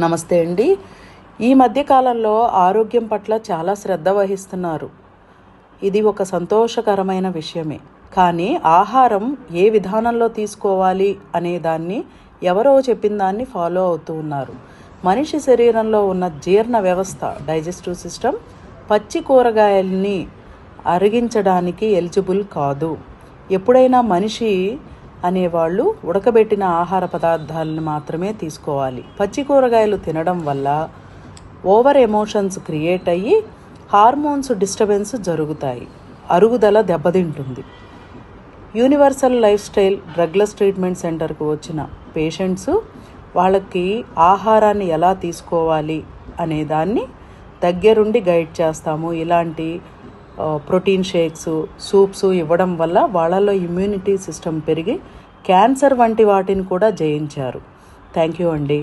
నమస్తే అండి. ఈ మధ్యకాలంలో ఆరోగ్యం పట్ల చాలా శ్రద్ధ వహిస్తున్నారు. ఇది ఒక సంతోషకరమైన విషయమే. కానీ ఆహారం ఏ విధానంలో తీసుకోవాలి అనే దాన్ని ఎవరో చెప్పిన దాన్ని ఫాలో అవుతూ ఉన్నారు. మనిషి శరీరంలో ఉన్న జీర్ణ వ్యవస్థ డైజెస్టివ్ సిస్టమ్ పచ్చి కూరగాయల్ని అరిగించడానికి ఎలిజిబుల్ కాదు. ఎప్పుడైనా మనిషి అనేవాళ్ళు ఉడకబెట్టిన ఆహార పదార్థాలను మాత్రమే తీసుకోవాలి. పచ్చి కూరగాయలు తినడం వల్ల ఓవర్ ఎమోషన్స్ క్రియేట్ అయ్యి హార్మోన్స్ డిస్టర్బెన్స్ జరుగుతాయి. అరుగుదల దెబ్బతింటుంది. Universal life style drugless treatment సెంటర్కు వచ్చిన పేషెంట్స్ వాళ్ళకి ఆహారాన్ని ఎలా తీసుకోవాలి అనే దాన్ని దగ్గరుండి గైడ్ చేస్తాము. ఇలాంటి ప్రోటీన్ షేక్స్ సూప్స్ ఇవ్వడం వల్ల వాళ్ళలో ఇమ్యూనిటీ సిస్టమ్ పెరిగి క్యాన్సర్ వంటి వాటిని కూడా జయించారు. థ్యాంక్ యూ అండి.